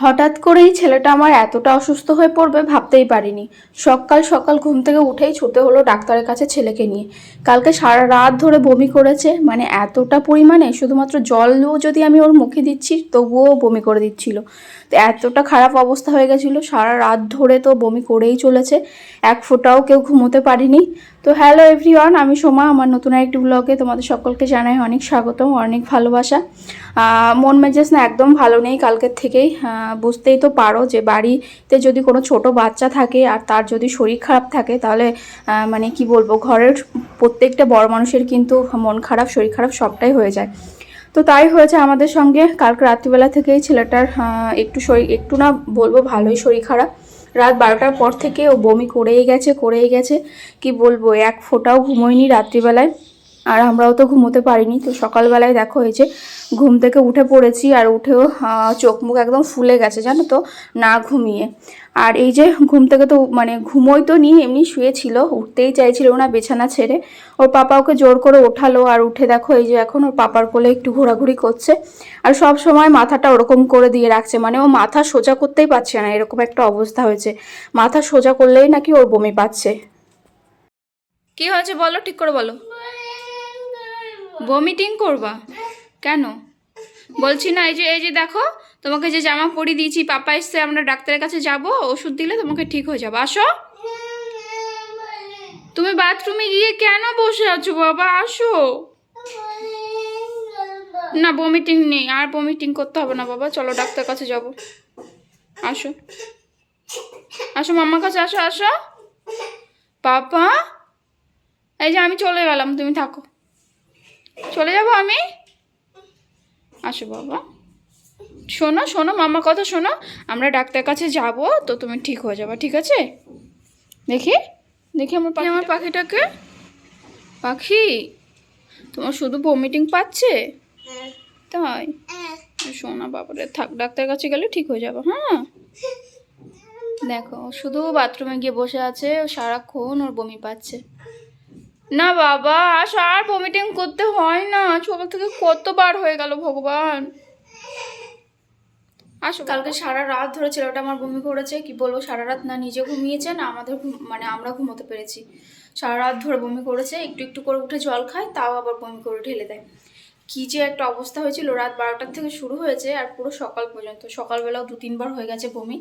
হঠাৎ করেই ছেলেটা আমার এতটা অসুস্থ হয়ে পড়বে ভাবতেই পারিনি। সকাল সকাল ঘুম থেকে উঠেই ছুটে হলো ডাক্তারের কাছে ছেলেকে নিয়ে। কালকে সারা রাত ধরে বমি করেছে মানে এতটা পরিমাণে শুধুমাত্র জলও যদি আমি ওর মুখে দিচ্ছি, তবুও বমি করে দিচ্ছিল। তো এতটা খারাপ অবস্থা হয়ে গেছিল, সারা রাত ধরে তো বমি করেই চলেছে, এক ফোঁটাও কেউ ঘুমোতে পারিনি। তো হ্যালো এভরিওয়ান, আমি সোমা, আমার নতুন একটি ব্লগে তোমাদের সকলকে জানাই অনেক স্বাগতম, অনেক ভালোবাসা। মন মেজাজ না একদম ভালো নেই কালকের থেকেই। বুঝতেই তো পারো যে বাড়িতে যদি কোনো ছোট বাচ্চা থাকে আর তার যদি শরীর খারাপ থাকে, তাহলে মানে কি বলব, ঘরের প্রত্যেকটা বড় মানুষের কিন্তু মন খারাপ, শরীর খারাপ সবটাই হয়ে যায়। তো তাই হয়েছে আমাদের সঙ্গে। কালকে রাত্রিবেলা থেকেই ছেলেটার একটু শরীর, একটু না বলব ভালোই শরীর খারাপ। রাত বারোটার পর থেকে ও বমি করেই গেছে করেই গেছে। কি বলব, এক ফোটাও ঘুমোয়নি রাত্রিবেলায়। আর আমরাও তো ঘুমোতে পারিনি। তো সকালবেলায় দেখো হয়েছে ঘুম থেকে উঠে পড়েছি আর উঠেও চোখ মুখ একদম ফুলে গেছে, জানো তো, না ঘুমিয়ে। আর এই যে ঘুম থেকে তো মানে ঘুমোই তো নি এমনি শুয়েছিল, উঠতেই চাইছিল না বিছানা ছেড়ে। ওর পাপা ওকে জোর করে ওঠালো আর উঠে দেখো এই যে এখন ওর পাপার কোলে একটু ঘোরাঘুরি করছে। আর সব সময় মাথাটা ওরকম করে দিয়ে রাখছে মানে ও মাথা সোজা করতেই পারছে না, এরকম একটা অবস্থা হয়েছে। মাথা সোজা করলেই নাকি ওর বমি পাচ্ছে। কি হয়েছে বলো, ঠিক করে বলো। বমিটিং করবা? কেন? বলছি না, এই যে এই যে দেখো তোমাকে যে জামা পরিয়ে দিয়েছি, পাপা এসছে, আমরা ডাক্তারের কাছে যাব, ওষুধ দিলে তোমাকে ঠিক হয়ে যাবে। আসো। তুমি বাথরুমে গিয়ে কেন বসে আছো বাবা? আসো। না বমিটিং নেই, আর বমিটিং করতে হবে না বাবা। চলো ডাক্তার কাছে যাব। আসো। আসো মাম্মার কাছে আসো আসো। পাপা, এই যে আমি চলে গেলাম, তুমি থাকো। চলে যাব আমি? আসো বাবা। শোনো শোনো মামার কথা শোনো। আমরা ডাক্তার কাছে যাব তো তুমি ঠিক হয়ে যাবে ঠিক আছে? দেখি দেখি আমার পাখি আমার পাখিটাকে। পাখি তোমার শুধু ভমিটিং পাচ্ছে? তাই? শোনা বাবারে থাক ডাক্তার কাছে গেলে ঠিক হয়ে যাবে হ্যাঁ? দেখো শুধু বাথরুমে গিয়ে বসে আছে ও সারাক্ষণ ওর বমি পাচ্ছে। না বাবা আস আর ভমিটিং করতে হয় না। ছোট থেকে কতবার হয়ে গেল ভগবান। আসো কালকে সারা রাত ধরে ছেলেটা আমার বমি করেছে কি বলব, সারা রাত না নিজে ঘুমিয়েছে, না আমাদের মানে আমরা ঘুমোতে পেরেছি। সারা রাত ধরে বমি করেছে, একটু একটু করে উঠে জল খায়, তাও আবার বমি করে ঢেলে দেয়। কি যে একটা অবস্থা হয়েছিল, রাত বারোটার থেকে শুরু হয়েছে, আর পুরো সকাল পর্যন্ত, সকালবেলাও দু তিনবার হয়ে গেছে বমি।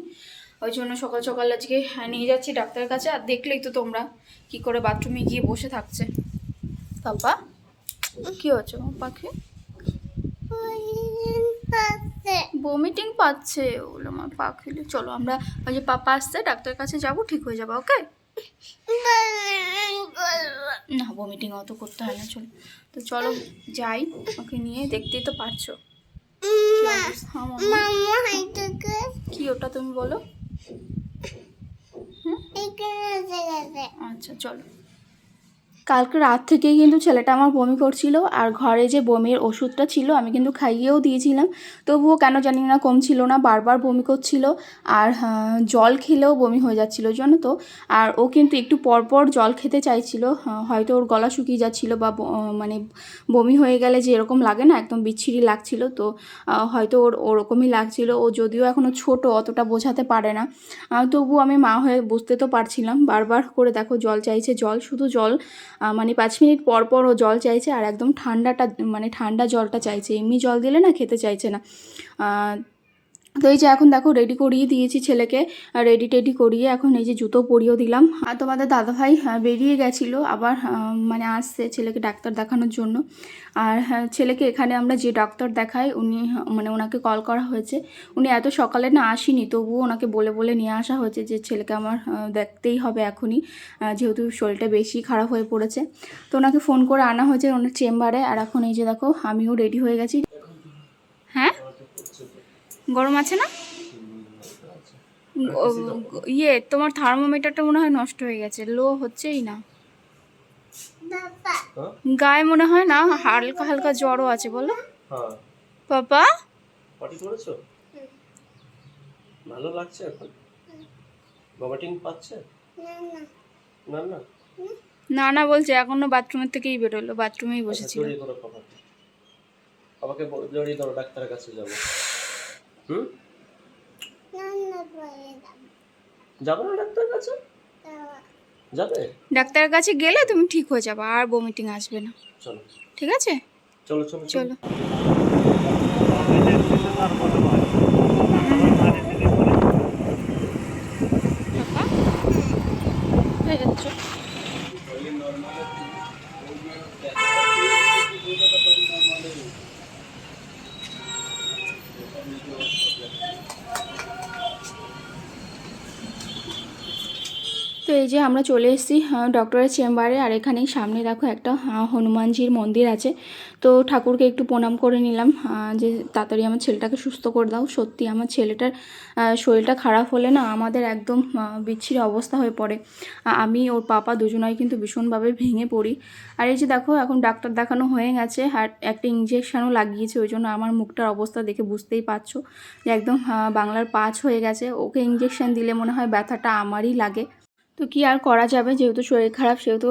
ওই জন্য সকাল সকাল আজকে নিয়ে যাচ্ছি ডাক্তারের কাছে, আর দেখলেই তো তোমরা কি করে বাথরুমে গিয়ে বসে থাকছে। পাপা, কি হচ্ছে পাখি বমিটিং পাচ্ছে। ওগুলো আমার পাখি চলো আমরা ওই যে পাপা আসছে ডাক্তারের কাছে যাব ঠিক হয়ে যাবে ওকে? না বমিটিং অত করতে হয় না চলো। তো চলো যাই ওকে নিয়ে দেখতেই তো মা? কি ওটা তুমি বলো? আচ্ছা চলো। কালকে রাত থেকেই কিন্তু ছেলেটা আমার বমি করছিল আর ঘরে যে বমির ওষুধটা ছিল আমি কিন্তু খাইয়েও দিয়েছিলাম। তবুও কেন জানি না কমছিল না, বারবার বমি করছিল আর জল খেলেও বমি হয়ে যাচ্ছিল, জানো তো? আর ও কিন্তু একটু পরপর জল খেতে চাইছিল হয়তো ওর গলা শুকিয়ে যাচ্ছিল বা মানে বমি হয়ে গেলে যে এরকম লাগে না, একদম বিচ্ছিরি লাগছিল তো হয়তো ওর ওরকমই লাগছিল। ও যদিও এখনও ছোট, অতটা বোঝাতে পারে না। তবু আমি মা হয়ে বুঝতে তো পারছিলাম, বারবার করে দেখো, জল চাইছে জল, শুধু জল মানে পাঁচ মিনিট পর পর ও জল চাইছে আর একদম ঠান্ডাটা মানে ঠান্ডা জলটা চাইছে। এমনি জল দিলে না খেতে চাইছে না। তো এই যে এখন দেখো রেডি করিয়ে দিয়েছি ছেলেকে রেডি টেডি করিয়ে এখন এই যে জুতো পরিয়েও দিলাম। আর তোমাদের দাদাভাই আহ, বেরিয়ে গেছিল আবার মানে আসছে ছেলেকে ডাক্তার দেখানোর জন্য। আর হ্যাঁ, ছেলেকে এখানে আমরা যে ডাক্তার দেখাই উনি মানে ওনাকে কল করা হয়েছে। উনি এত সকালে না আসেনি তবুও ওনাকে বলে বলে নিয়ে আসা হয়েছে যে ছেলেকে আমার দেখতেই হবে এখনই। যেহেতু শরীরটা বেশি খারাপ হয়ে পড়েছে। তো ওনাকে ফোন করে আনা হয়েছে ওনার চেম্বারে আর এখন এই যে দেখো আমিও রেডি হয়ে গেছি। হ্যাঁ গরম আছে না? ইয়ে তোমার থার্মোমিটারটা মনে হয় নষ্ট হয়ে গেছে লো হচ্ছেই না। গায়ে মনে হয় না হালকা হালকা জ্বরও আছে বলো। হ্যাঁ। পাপা? পটি করেছ? ভালো লাগছে এখন? ভমিটিং পাচ্ছে? না না। না না বলছে এখনও বাথরুমের থেকেই বেরোলো বাথরুমেই বসেছিল বাবাকে জড়িয়ে ধরো ডাক্তারের কাছে যাব। হুম? যাবে না ডাক্তার কাছে? যাবে? ডাক্তারের কাছে গেলে তুমি ঠিক হয়ে যাবে আর বমিটিং আসবে না। চলো। ঠিক আছে? চলো চলো। চলো। আমরা চলে এসেছি ডক্টরের চেম্বারে আর এখানেই সামনে দেখো একটা আহ, হনুমানজির মন্দির আছে। তো ঠাকুরকে একটু প্রণাম করে নিলাম যে তাড়াতাড়ি আমার ছেলেটাকে সুস্থ করে দাও। সত্যি আমার ছেলেটার শরীরটা খারাপ হলে না আমাদের একদম বিচ্ছিরি অবস্থা হয়ে পড়ে। আমি ওর পাপা দুজনাই কিন্তু ভীষণভাবে ভেঙে পড়ি। আর এই যে দেখো এখন ডাক্তার দেখানো হয়ে গেছে আর একটা ইঞ্জেকশনও লাগিয়েছে ওই জন্য আমার মুখটার অবস্থা দেখে বুঝতেই পারছ যে একদম বাংলার পাঁচ হয়ে গেছে। ওকে ইঞ্জেকশন দিলে মনে হয় ব্যথাটা আমারই লাগে। তো কি আর করা যাবে? যেহেতু শরীর খারাপ সেহেতু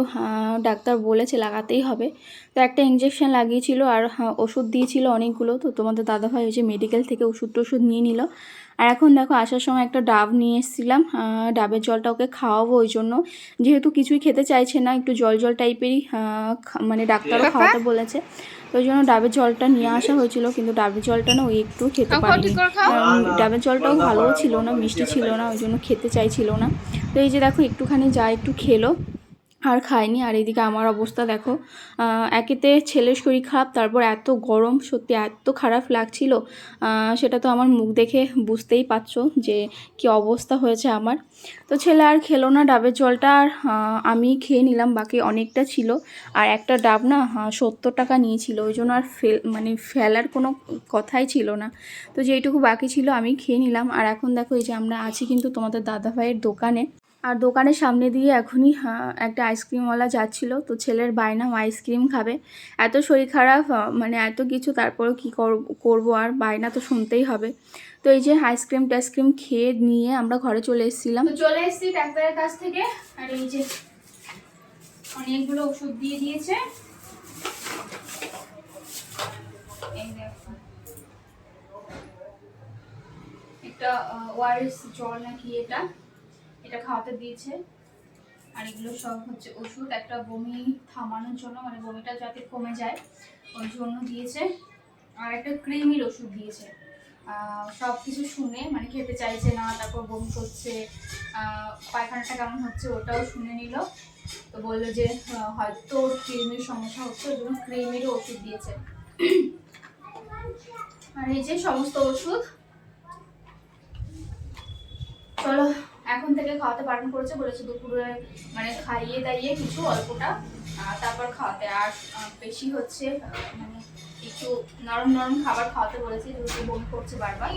ডাক্তার বলেছে লাগাতেই হবে। তো একটা ইঞ্জেকশন লাগিয়েছিল আর আহ, ওষুধ দিয়েছিল অনেকগুলো। তো তোমাদের দাদাভাই হয়েছে মেডিকেল থেকে ওষুধ টষুধ নিয়ে নিল। আর এখন দেখো আসার সময় একটা ডাব নিয়ে এসেছিলাম। ডাবের জলটা ওকে খাওয়াবো ওই জন্য। যেহেতু কিছুই খেতে চাইছে না একটু জল জল টাইপেরই মানে ডাক্তারও খাওয়াতে বলেছে। তো ওই জন্য ডাবের জলটা নিয়ে আসা হয়েছিল কিন্তু ডাবের জলটা না ওই একটু খেতে পারিনি। ডাবের জলটাও ভালোও ছিল না মিষ্টি ছিল না ওই জন্য খেতে চাইছিল না। তো এই যে দেখো, একটুখানি যা একটু খেলো আর খায়নি। আর এদিকে আমার অবস্থা দেখো একেতে ছেলের শরীর খারাপ, তারপর এত গরম, সত্যি এত খারাপ লাগছিল সেটা তো আমার মুখ দেখে বুঝতেই পারছ যে কি অবস্থা হয়েছে আমার। তো ছেলে আর খেলো না, ডাবের জলটা আর আমি খেয়ে নিলাম, বাকি অনেকটা ছিল। আর একটা ডাব না সত্তর টাকা নিয়েছিল, ওই জন্য আর ফেল মানে ফেলার কোনো কথাই ছিল না। তো যেইটুকু বাকি ছিল, আমি খেয়ে নিলাম। আর এখন দেখো, এই যে আমরা আছি কিন্তু তোমাদের দাদাভাইয়ের দোকানে। আর দোকানের সামনে দিয়ে এখনই একটা আইসক্রিমওয়ালা যাচ্ছিল। তো ছেলের বায়না আইসক্রিম খাবে। এত শরীর খারাপ মানে এত কিছু, তারপরেও কী করব আর? বায়না তো শুনতেই হবে। তো এই যে আইসক্রিম টাইসক্রিম খেয়ে নিয়ে আমরা ঘরে চলে এসেছিলাম। চলে এসেছি ডাক্তারের কাছ থেকে। আর এই যে অনেকগুলো ওষুধ দিয়ে দিয়েছে। একটা ওয়ারেস জল নাকি এটা? এটা খাওয়াতে দিয়েছে। আর এগুলো সব হচ্ছে ওষুধ, একটা বমি থামানোর জন্য মানে বমিটা যাতে কমে যায় ওই জন্য দিয়েছে। আর একটা ক্রিমির ওষুধ দিয়েছে। সব কিছু শুনে মানে খেতে চাইছে না, তারপর বমি করছে পায়খানাটা কেমন হচ্ছে ওটাও শুনে নিল। তো বলল যে হয়তো ওর ক্রিমির সমস্যা হচ্ছে ওই জন্য ক্রিমিরও ওষুধ দিয়েছে। আর এই যে সমস্ত ওষুধ, চলো এখন থেকে খাওয়াতে বারণ করেছে, বলেছে দুপুরে মানে খাইয়ে দাইয়ে কিছু অল্পটা তারপর খাওয়াতে। আর বেশি হচ্ছে মানে একটু নরম নরম খাবার খাওয়াতে বলেছে, যেহেতু বমি করছে বারবার।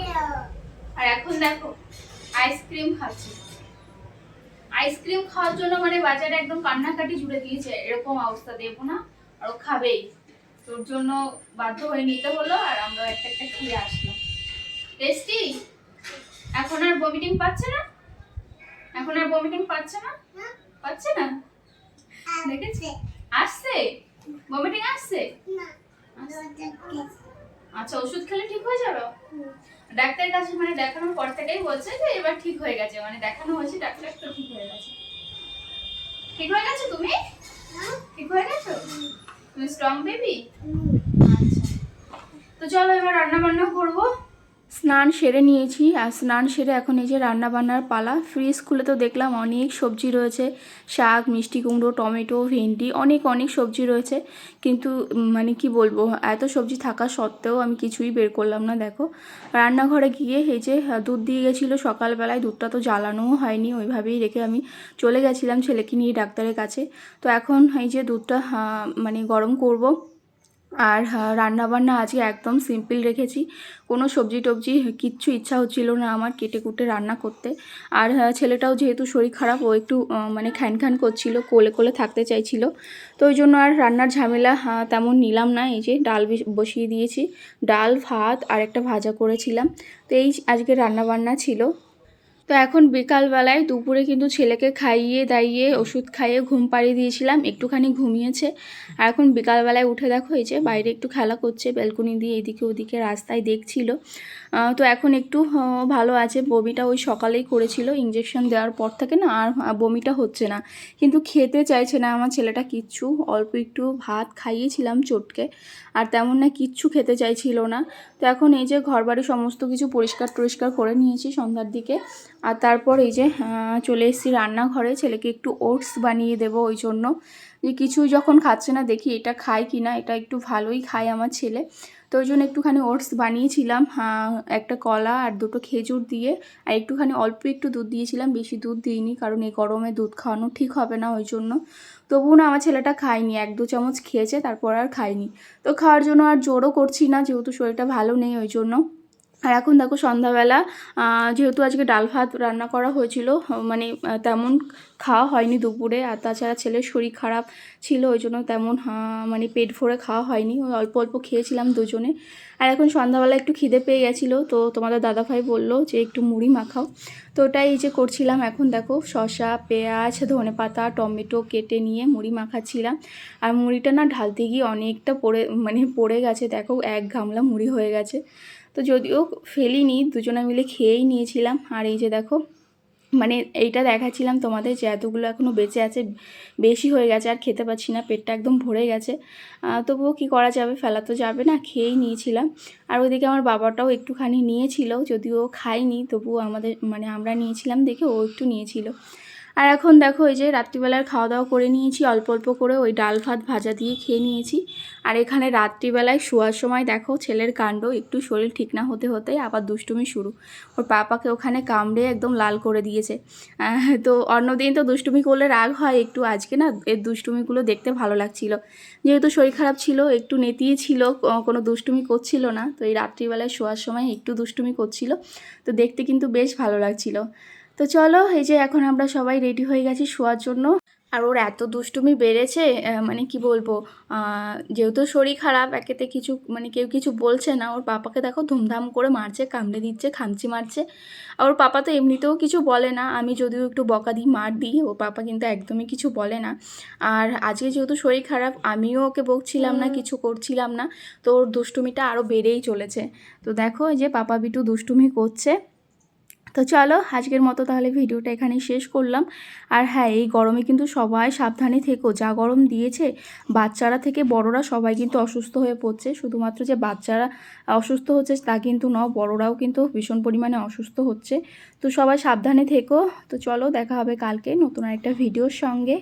আর এখন দেখো, আইসক্রিম খাচ্ছি। আইসক্রিম খাওয়ার জন্য মানে বাজারে একদম কান্নাকাটি জুড়ে দিয়েছে, এরকম অবস্থা দেবো না, আর ও খাবেই। তোর জন্য বাধ্য হয়ে নিতে হলো, আর আমরা একটা একটা খেয়ে আসলাম। টেস্টি? এখন আর বমিটিং পাচ্ছে না? এখন আর বমিটিং পাচ্ছে না? পাচ্ছে না? দেখেছি। আসছে? বমিটিং আসছে? আচ্ছা ওষুধ খেলে ঠিক হয়ে যাবে? ডাক্তারের কাছে মানে দেখানোর পর থেকেই বলছে যে এবার ঠিক হয়ে গেছে। মানে দেখানো হয়েছে ডাক্তার তো ঠিক হয়ে গেছে। ঠিক হয়ে গেছো তুমি? ঠিক হয়ে গেছো? তুমি স্ট্রং বেবি আচ্ছা। তো চলো এবার রান্না বান্না করব। স্নান সেরে নিয়েছি আর স্নান সেরে এখন এই যে রান্নাবান্নার পালা। ফ্রিজ খুলে তো দেখলাম অনেক সবজি রয়েছে, শাক, মিষ্টি কুমড়ো, টমেটো, ভেন্ডি, অনেক অনেক সবজি রয়েছে। কিন্তু মানে কি বলব, এত সবজি থাকা সত্ত্বেও আমি কিছুই বের করলাম না, দেখো। রান্নাঘরে গিয়ে এই যে দুধ দিয়ে গেছিল সকালবেলায়, দুধটা তো জ্বালানোও হয়নি, ওইভাবেই রেখে আমি চলে গেছিলাম ছেলেকে নিয়ে ডাক্তারের কাছে। তো এখন এই যে দুধটা মানে গরম করব। আর রান্না বান্না আজকে একদম সিম্পল রেখেছি। কোনো সবজি টবজি কিচ্ছু ইচ্ছা হচ্ছিল না আমার কেটে কুটে রান্না করতে। আর ছেলেটাও যেহেতু শরীর খারাপ, ও একটু মানে খ্যান খ্যান করছিল, কোলে কোলে থাকতে চাইছিল। তো ওই জন্য আর রান্নার ঝামেলা তেমন নিলাম না। এই যে ডাল বিস- বসিয়ে দিয়েছি। ডাল, ভাত আর একটা ভাজা করেছিলাম। তো এই আজকে রান্নাবান্না ছিল। তো এখন বিকালবেলায় দুপুরে কিন্তু ছেলেকে খাইয়ে দাইয়ে, ওষুধ খাইয়ে ঘুম পাড়িয়ে দিয়েছিলাম, একটুখানি ঘুমিয়েছে। আর এখন বিকালবেলায় উঠে দেখো, এই যে বাইরে একটু খেলা করছে, ব্যালকনি দিয়ে এদিকে ওদিকে রাস্তায় দেখছিল। তো এখন একটু ভালো আছে, বমিটা ওই সকালেই করেছিল ইঞ্জেকশন দেওয়ার পর থেকে না আর বমিটা হচ্ছে না। কিন্তু খেতে চাইছে না আমার ছেলেটা কিচ্ছু, অল্প একটু ভাত খাইয়েছিলাম চটকে, আর তেমন না কিচ্ছু খেতে চাইছিল না। তো এখন এই যে ঘরবাড়ি সমস্ত কিছু পরিষ্কার টরিষ্কার করে নিয়েছি সন্ধ্যার দিকে। আর তারপর এই যে চলে এসেছি রান্নাঘরে। ছেলেকে একটু ওটস বানিয়ে দেবো ওই জন্য। যে কিছু যখন খাচ্ছে না, দেখি এটা খায় কি না, এটা একটু ভালোই খায় আমার ছেলে। তো ওই জন্য একটুখানি ওটস বানিয়েছিলাম একটা কলা আর দুটো খেজুর দিয়ে। আর একটুখানি অল্প একটু দুধ দিয়েছিলাম, বেশি দুধ দিইনি, কারণ এই গরমে দুধ খাওয়ানো ঠিক হবে না ওই জন্য। তবুও না, আমার ছেলেটা খায়নি, এক দু চামচ খেয়েছে, তারপর আর খায়নি। তো খাওয়ার জন্য আর জোরও করছি না, যেহেতু শরীরটা ভালো নেই ওই জন্য। আর এখন দেখো সন্ধ্যাবেলা যেহেতু আজকে ডাল ভাত রান্না করা হয়েছিল মানে তেমন খাওয়া হয়নি দুপুরে, আর তাছাড়া ছেলের শরীর খারাপ ছিল, ওই জন্য তেমন মানে পেট ভরে খাওয়া হয়নি অল্প অল্প খেয়েছিলাম দুজনে। আর এখন সন্ধ্যাবেলা একটু খিদে পেয়ে গেছিল, তো তোমাদের দাদাভাই বলল যে একটু মুড়ি মাখাও। তো ওটাই এই যে করছিলাম, এখন দেখো শসা, পেঁয়াজ ধনে পাতা টমেটো কেটে নিয়ে মুড়ি মাখাচ্ছিলাম। আর মুড়িটা না ঢালতে গিয়ে অনেকটা পড়ে মানে পড়ে গেছে, দেখো এক গামলা মুড়ি হয়ে গেছে। তো যদিও ফেলিনি, দুজনে মিলে খেয়েই নিয়েছিলাম। আর এই যে দেখো মানে এইটা দেখাচ্ছিলাম তোমাদের যে এতগুলো এখনও বেঁচে আছে, বেশি হয়ে গেছে, আর খেতে পাচ্ছি না, পেটটা একদম ভরে গেছে। তবুও কি করা যাবে? ফেলা তো যাবে না, খেয়েই নিয়েছিলাম। আর ওইদিকে আমার বাবাটাও একটুখানি নিয়েছিল, যদিও খাইনি তবুও আমাদের মানে আমরা নিয়েছিলাম দেখে ও একটু নিয়েছিল। আর এখন দেখো, এই যে রাত্রিবেলার খাওয়া দাওয়া করে নিয়েছি, অল্প অল্প করে ওই ডাল ভাত ভাজা দিয়ে খেয়ে নিয়েছি। আর এখানে রাত্রিবেলায় শোয়ার সময় দেখো, ছেলের কাণ্ড, একটু শরীর ঠিক না হতে হতে আবার দুষ্টুমি শুরু। ওর পাপাকে ওখানে কামড়ে একদম লাল করে দিয়েছে। তো অন্যদিন তো দুষ্টুমি করলে রাগ হয় একটু, আজকে না এর দুষ্টুমিগুলো দেখতে ভালো লাগছিল। যেহেতু শরীর খারাপ ছিল, একটু নেতিয়ে ছিল কোনো দুষ্টুমি করছিল না, তো এই রাত্রিবেলায় শোয়ার সময় একটু দুষ্টুমি করছিল, তো দেখতে কিন্তু বেশ ভালো লাগছিল। তো চলো এই যে এখন আমরা সবাই রেডি হয়ে গেছি শোয়ার জন্য। আর ওর এত দুষ্টুমি বেড়েছে মানে কি বলব যেহেতু শরীর খারাপ একেতে কিছু মানে কেউ কিছু বলছে না ওর পাপাকে দেখো ধুমধাম করে মারছে কামড়ে দিচ্ছে খামচি মারছে। আর ওর পাপা তো এমনিতেও কিছু বলে না আমি যদিও একটু বকা দিই মার দিই ওর পাপা কিন্তু একদমই কিছু বলে না। আর আজকে যেহেতু শরীর খারাপ আমিও ওকে বকছিলাম না কিছু করছিলাম না তো ওর দুষ্টুমিটা আরও বেড়েই চলেছে। তো দেখো এই যে পাপা বিটু দুষ্টুমি করছে। তো চলো, আজকের মতো তাহলে ভিডিওটা এখানেই শেষ করলাম। আর হ্যাঁ এই গরমে কিন্তু সবাই সাবধানে থেকো। যা গরম দিয়েছে, বাচ্চারা থেকে বড়রা সবাই কিন্তু অসুস্থ হয়ে পড়ছে। শুধুমাত্র যে বাচ্চারা অসুস্থ হচ্ছে, তা কিন্তু ন বড়রাও কিন্তু ভীষণ পরিমাণে অসুস্থ হচ্ছে। তো সবাই সাবধানে থেকো। তো চলো, দেখা হবে কালকে নতুন একটা ভিডিওর সঙ্গে।